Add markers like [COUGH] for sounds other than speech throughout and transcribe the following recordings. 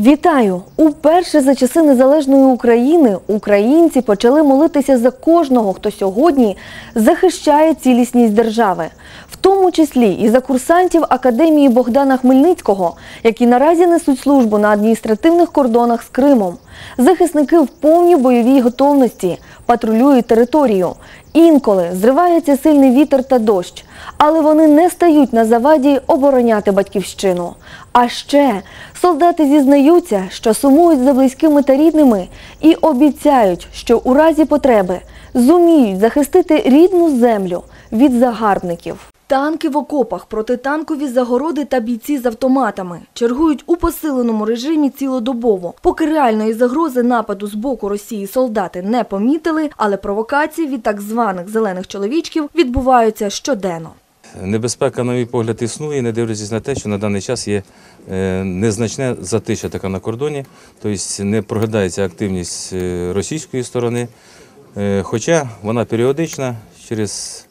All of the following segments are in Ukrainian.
Вітаю! Уперше за часи незалежної України українці почали молитися за кожного, хто сьогодні захищає цілісність держави, в тому числі і за курсантів Академії Богдана Хмельницького, які наразі несуть службу на адміністративних кордонах з Кримом. Захисники в повній бойовій готовності патрулюють територію. Інколи зривається сильний вітер та дощ, але вони не стають на заваді обороняти батьківщину. А ще солдати зізнаються, що сумують за близькими та рідними і обіцяють, що у разі потреби зуміють захистити рідну землю від загарбників. Танки в окопах, протитанкові загороди та бійці з автоматами чергують у посиленому режимі цілодобово. Поки реальної загрози нападу з боку Росії солдати не помітили, але провокації від так званих зелених чоловічків відбуваються щоденно. Небезпека, на мій погляд, існує, не дивлячись на те, що на даний час є е, незначне затища така на кордоні, тобто не проглядається активність е, російської сторони, Е, хоча вона періодична, через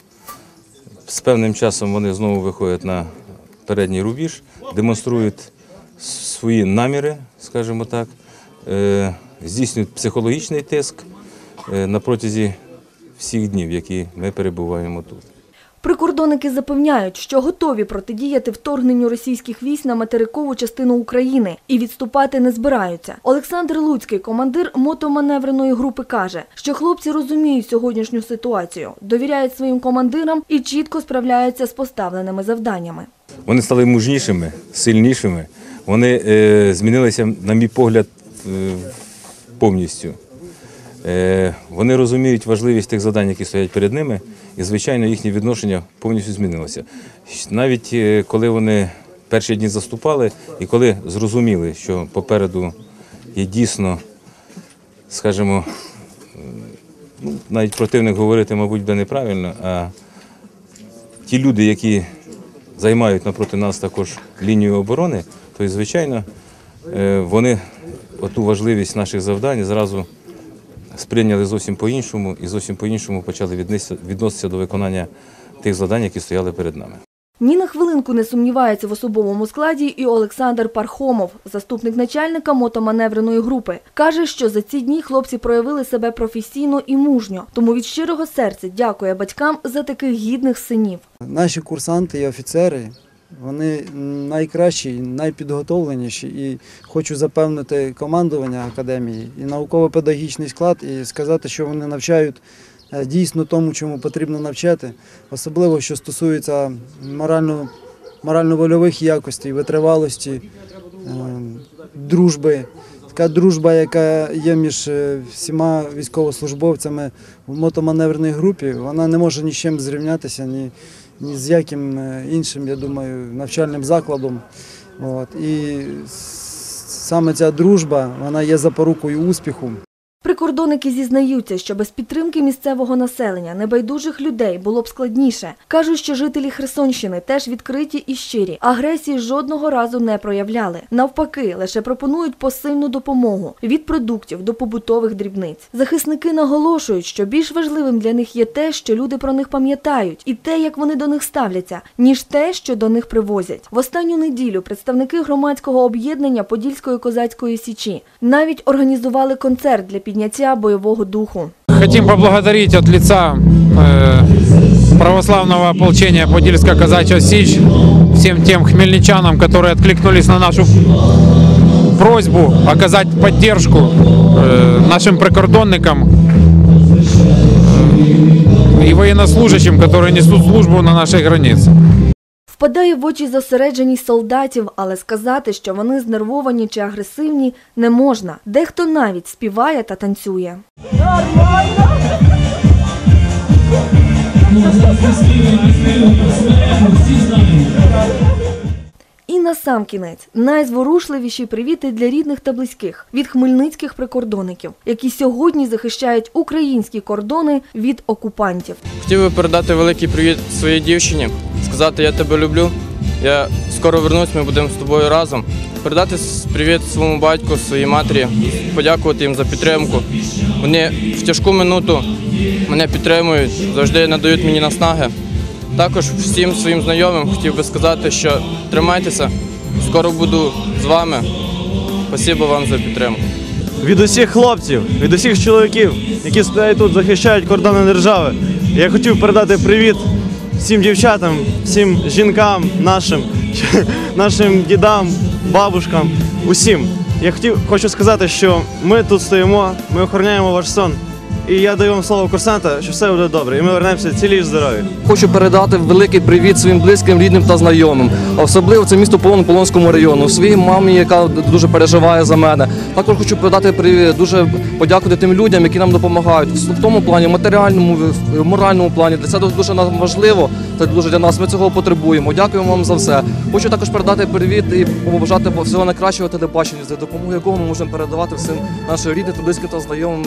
з певним часом вони знову виходять на передній рубіж, демонструють свої наміри, скажімо так, е, здійснюють психологічний тиск е, на протязі всіх днів, які ми перебуваємо тут. Прикордонники запевняють, що готові протидіяти вторгненню російських військ на материкову частину України і відступати не збираються. Олександр Луцький, командир мотоманевреної групи, каже, що хлопці розуміють сьогоднішню ситуацію, довіряють своїм командирам і чітко справляються з поставленими завданнями. Вони стали мужнішими, сильнішими. Вони е, змінилися, на мій погляд, е, повністю. Е, вони розуміють важливість тих завдань, які стоять перед ними, і, звичайно, їхнє відношення повністю змінилося. Навіть е, коли вони перші дні заступали, і коли зрозуміли, що попереду є дійсно, скажімо, ну, навіть противник говорити, мабуть, буде неправильно, а ті люди, які займають напроти нас також лінію оборони, то, звичайно, е, вони оту важливість наших завдань зразу сприйняли зовсім по-іншому і зовсім по-іншому почали відноситися до виконання тих завдань, які стояли перед нами. Ні на хвилинку не сумнівається в особовому складі і Олександр Пархомов, заступник начальника мотоманевреної групи. Каже, що за ці дні хлопці проявили себе професійно і мужньо, тому від щирого серця дякує батькам за таких гідних синів. Наші курсанти і офіцери, вони найкращі, найпідготовленіші. І хочу запевнити командування академії і науково-педагогічний склад, і сказати, що вони навчають е, дійсно тому, чому потрібно навчати, особливо що стосується морально, морально-вольових якостей, витривалості, е, дружби. Така дружба, яка є між е, всіма військовослужбовцями в мотоманеврній групі, вона не може ні чим зрівнятися, ні, ні з яким е, іншим, я думаю, навчальним закладом. От. І саме ця дружба вона є запорукою успіху. Прикордонники зізнаються, що без підтримки місцевого населення, небайдужих людей було б складніше. Кажуть, що жителі Херсонщини теж відкриті і щирі. Агресії жодного разу не проявляли. Навпаки, лише пропонують посильну допомогу від продуктів до побутових дрібниць. Захисники наголошують, що більш важливим для них є те, що люди про них пам'ятають, і те, як вони до них ставляться, ніж те, що до них привозять. В останню неділю представники громадського об'єднання Подільської козацької січі навіть організували концерт для підняття бойового духу. Хотим поблагодарить от лица э, православного ополчения Подильская казачья Сич всем тем хмельничанам, которые откликнулись на нашу просьбу оказать поддержку э, нашим прикордонникам э, и военнослужащим, которые несут службу на нашей границе. Впадає в очі зосередженість солдатів, але сказати, що вони знервовані чи агресивні, не можна. Дехто навіть співає та танцює. І на сам кінець найзворушливіші привіти для рідних та близьких від хмельницьких прикордонників, які сьогодні захищають українські кордони від окупантів. Хотів би передати великий привіт своїй дівчині, сказати я тебе люблю. Я скоро вернусь, ми будемо з тобою разом. Передати привіт своєму батьку, своїй матері, подякувати їм за підтримку. Вони в тяжку минуту мене підтримують, завжди надають мені наснаги. Також всім своїм знайомим хотів би сказати, що тримайтеся, скоро буду з вами. Спасибо вам за підтримку. від усіх хлопців, від усіх чоловіків, які стоять тут, захищають кордони держави. Я хотів передати привіт всім дівчатам, всім жінкам нашим, [LAUGHS] нашим дідам, бабушкам, усім. Я хотів, хочу сказати, що ми тут стоїмо, ми охороняємо ваш сон. І я даю вам слово курсанта, що все буде добре, і ми вернемося цілі і здорові. Хочу передати великий привіт своїм близьким, рідним та знайомим. Особливо це місто Полон Полонському району, своїй мамі, яка дуже переживає за мене. Також хочу передати привіт, дуже подякувати тим людям, які нам допомагають в тому плані, в матеріальному, в моральному плані. Для це дуже нам важливо. Це дуже для нас. Ми цього потребуємо. Дякуємо вам за все. Хочу також передати привіт і побажати всього найкращого телебачення, за допомогою якого ми можемо передавати всім нашим рідним, близьким та знайомим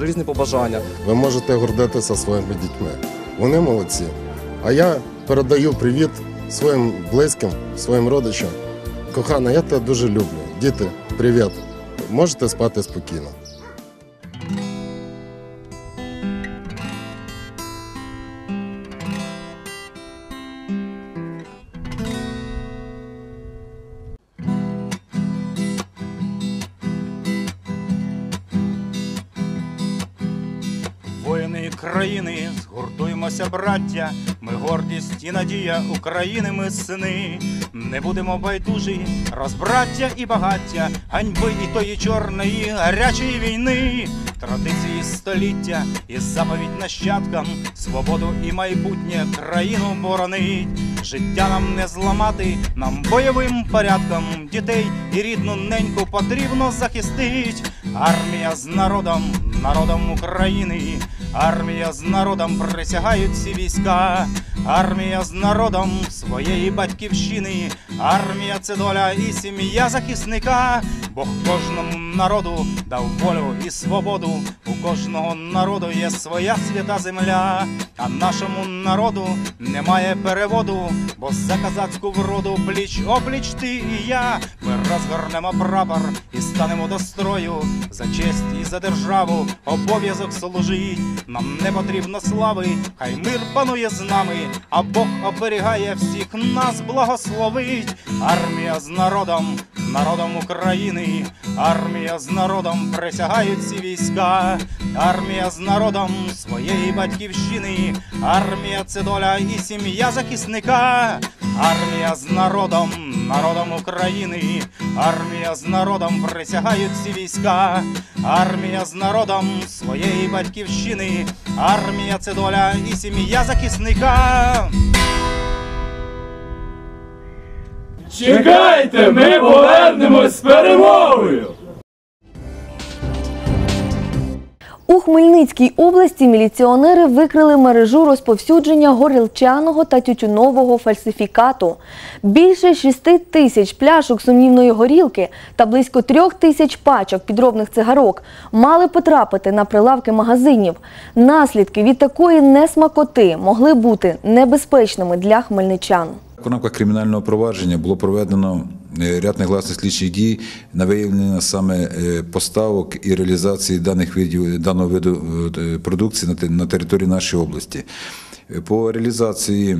різні побажання. Ви можете гордитися своїми дітьми. Вони молодці. А я передаю привіт своїм близьким, своїм родичам. Кохана, я тебе дуже люблю. Діти, привіт. Можете спати спокійно. Браття. Ми гордість і надія України, ми сини. Не будемо байдужі, розбраття і багаття, ганьби і тої чорної гарячої війни, традиції століття і заповідь нащадкам, свободу і майбутнє країну боронить. Життя нам не зламати, нам бойовим порядком дітей і рідну неньку потрібно захистить. Армія з народом, народом України, армія з народом присягають всі війська, армія з народом своєї батьківщини, армія це доля і сім'я захисника. Бог кожному народу дав волю і свободу. У кожного народу є своя свята земля, а нашому народу немає переводу, бо за козацьку вроду пліч опліч ти і я. Ми розгорнемо прапор і станемо до строю за честь і за державу. Обов'язок служить. Нам не потрібно слави, хай мир панує з нами, а Бог оберігає всіх нас, благословить. Армія з народом, народом України, армія з народом присягають всі війська, армія з народом своєї батьківщини, армія це доля і сім'я захисника, армія з народом, народом України, армія з народом присягають всі війська, армія з народом своєї батьківщини, армія це доля і сім'я захисника. Чекайте, ми повернемось з перемогою! У Хмельницькій області міліціонери викрили мережу розповсюдження горілчаного та тютюнового фальсифікату. Більше 6 тисяч пляшок сумнівної горілки та близько трьох тисяч пачок підробних цигарок мали потрапити на прилавки магазинів. Наслідки від такої несмакоти могли бути небезпечними для хмельничан. Рамках кримінального провадження було проведено ряд негласних слідчих дій на виявлення саме е, поставок і реалізації даних видів даного виду е, продукції на території нашої області. Е, По реалізації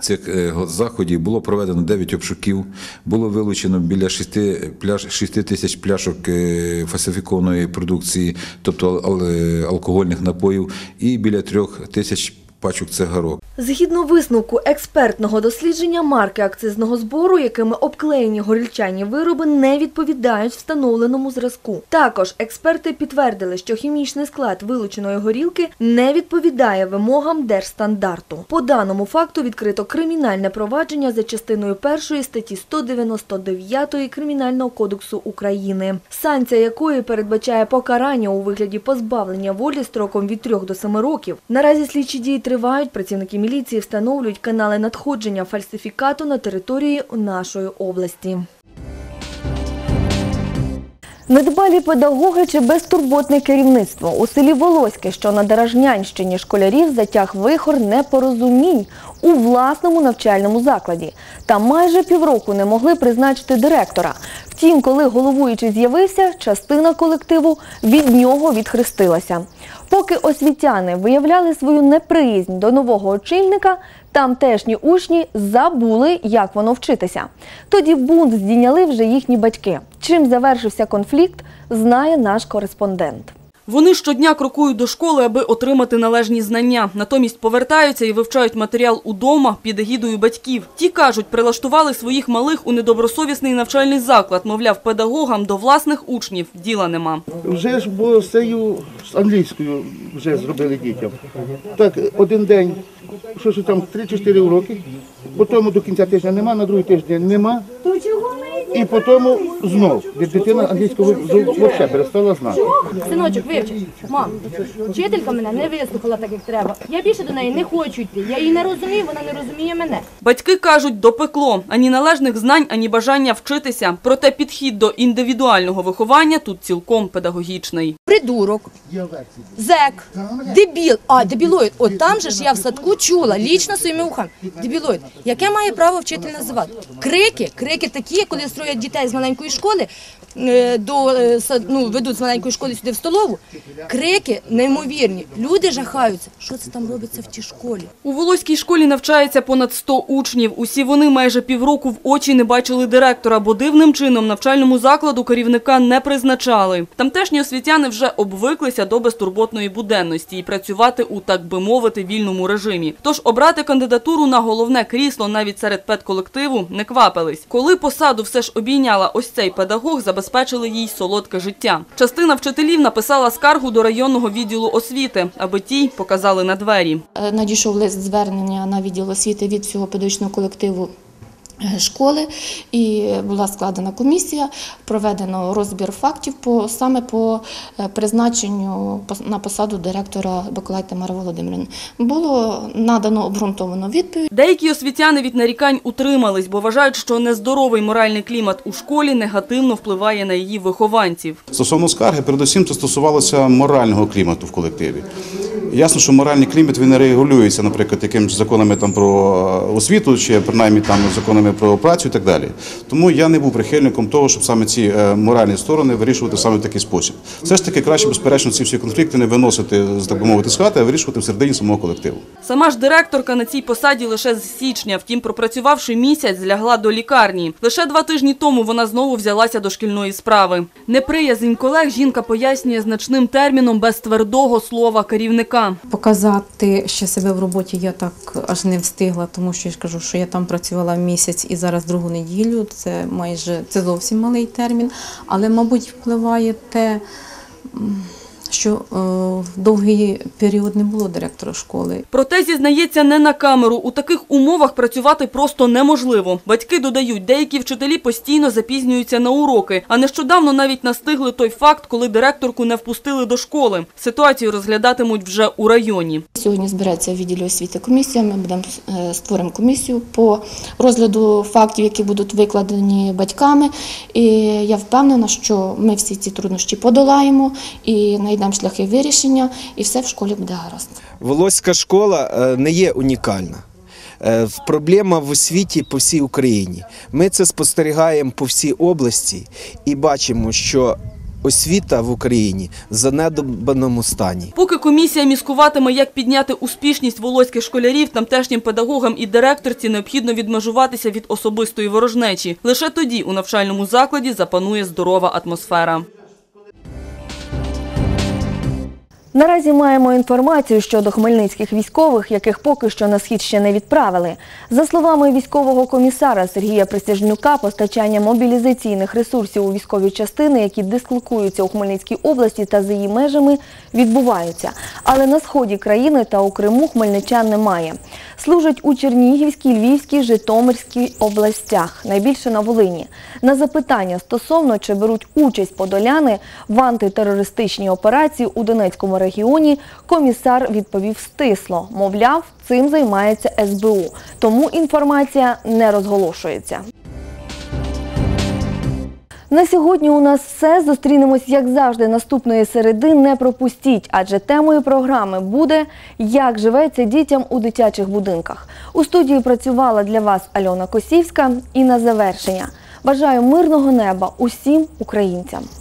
цих е, заходів було проведено 9 обшуків, було вилучено біля 6, пляш, 6 тисяч пляшок е, фальсифікованої продукції, тобто е, алкогольних напоїв, і біля 3 тисяч пачок цигарок. Згідно висновку експертного дослідження, марки акцизного збору, якими обклеєні горільчані вироби, не відповідають встановленому зразку. Також експерти підтвердили, що хімічний склад вилученої горілки не відповідає вимогам держстандарту. По даному факту відкрито кримінальне провадження за частиною першої статті 199 Кримінального кодексу України, санкція якої передбачає покарання у вигляді позбавлення волі строком від 3 до 7 років. Наразі слідчі дії тривають. Працівники міліції встановлюють канали надходження фальсифікату на території нашої області. Недбалі педагоги чи безтурботне керівництво у селі Волоське, що на Дорожнянщині школярів затяг вихор непорозумінь у власному навчальному закладі. Та майже півроку не могли призначити директора. Втім, коли головуючий з'явився, частина колективу від нього відхрестилася. Поки освітяни виявляли свою неприязнь до нового очільника, Тамтешні учні забули, як воно вчитися. Тоді бунт здійняли вже їхні батьки. Чим завершився конфлікт, знає наш кореспондент. Вони щодня крокують до школи, аби отримати належні знання. Натомість повертаються і вивчають матеріал удома під егідою батьків. Ті кажуть, прилаштували своїх малих у недобросовісний навчальний заклад. Мовляв, педагогам до власних учнів діла нема. Вже ж бо з цією з англійською вже зробили дітям. Так, один день, що ж там 3-4 уроки, потім до кінця тижня нема, на другий тиждень нема. І потім знов. Дитина англійського взагалі перестала знати. Синочок, вивчиш. Мам, вчителька мене не вислухала так, як треба. Я більше до неї не хочу йти. Я її не розумію, вона не розуміє мене. Батьки кажуть, допекло. Ані належних знань, ані бажання вчитися. Проте підхід до індивідуального виховання тут цілком педагогічний. Придурок, зек, дебіл. А, дебілоїд. От там же ж я в садку чула, лічно своїми ухами. Дебілоїд. Яке має право вчитель називати? Крики, крики такі, коли строять дітей з маленької школи, е, до, е, ну, ведуть з маленької школи сюди в столову. Крики неймовірні. Люди жахаються. Що це там робиться в тій школі? У Волоській школі навчається понад 100 учнів. Усі вони майже півроку в очі не бачили директора, бо дивним чином навчальному закладу керівника не призначали. Тамтешні освітяни вже обвиклися до безтурботної буденності і працювати у, так би мовити, вільному режимі. Тож обрати кандидатуру на головне крісло навіть серед педколективу не квапились. Коли посаду все ж обійняла ось цей педагог, забезпечили їй солодке життя. Частина вчителів написала скаргу до районного відділу освіти, аби ті показали на двері. Е, Надійшов лист звернення на відділ освіти від всього педагогічного колективу школи і була складена комісія, проведено розбір фактів по саме по е, призначенню на посаду директора Бакулай Тамари Володимирівни. Було надано обґрунтовану відповідь. Деякі освітяни від нарікань утримались, бо вважають, що нездоровий моральний клімат у школі негативно впливає на її вихованців. Стосовно скарги, передусім це стосувалося морального клімату в колективі. Ясно, що моральний клімат він не регулюється, наприклад, якимось законами там про е, освіту чи принаймні там законами про працю і так далі. Тому я не був прихильником того, щоб саме ці е, моральні сторони вирішувати саме в такий спосіб. Все ж таки краще, безперечно, ці всі конфлікти не виносити, так би мовити, з хати, а вирішувати всередині самого колективу. Сама ж директорка на цій посаді лише з січня, втім, пропрацювавши місяць, злягла до лікарні. Лише два тижні тому вона знову взялася до шкільної справи. Неприязнь колег жінка пояснює значним терміном без твердого слова керівника. Показати ще себе в роботі я так аж не встигла, тому що я ж кажу, що я там працювала місяць і зараз другу неділю. Це майже це зовсім малий термін. Але, мабуть, впливає те, що е, довгий період не було директора школи. Проте зізнається не на камеру. У таких умовах працювати просто неможливо. Батьки додають, деякі вчителі постійно запізнюються на уроки. А нещодавно навіть настигли той факт, коли директорку не впустили до школи. Ситуацію розглядатимуть вже у районі. Сьогодні збереться в відділі освіти комісія. Ми будемо е, створимо комісію по розгляду фактів, які будуть викладені батьками. І я впевнена, що ми всі ці труднощі подолаємо і знайдемо шляхи вирішення, і все в школі буде гаразд. Волоська школа е, не є унікальна. Е, Проблема в освіті по всій Україні. Ми це спостерігаємо по всій області і бачимо, що освіта в Україні в занедбаному стані. Поки комісія міскуватиме, як підняти успішність волоських школярів, тамтешнім педагогам і директорці необхідно відмежуватися від особистої ворожнечі. Лише тоді у навчальному закладі запанує здорова атмосфера. Наразі маємо інформацію щодо хмельницьких військових, яких поки що на схід ще не відправили. За словами військового комісара Сергія Присяжнюка, постачання мобілізаційних ресурсів у військові частини, які дислокуються у Хмельницькій області та за її межами, відбуваються. Але на сході країни та у Криму хмельничан немає. Служать у Чернігівській, Львівській, Житомирській областях, найбільше на Волині. На запитання стосовно, чи беруть участь подоляни в антитерористичній операції у Донецькому регіоні, комісар відповів стисло. Мовляв, цим займається СБУ, тому інформація не розголошується. На сьогодні у нас все. Зустрінемось, як завжди, наступної середи. Не пропустіть, адже темою програми буде Як живеться дітям у дитячих будинках. У студії працювала для вас Альона Косівська. І на завершення бажаю мирного неба усім українцям.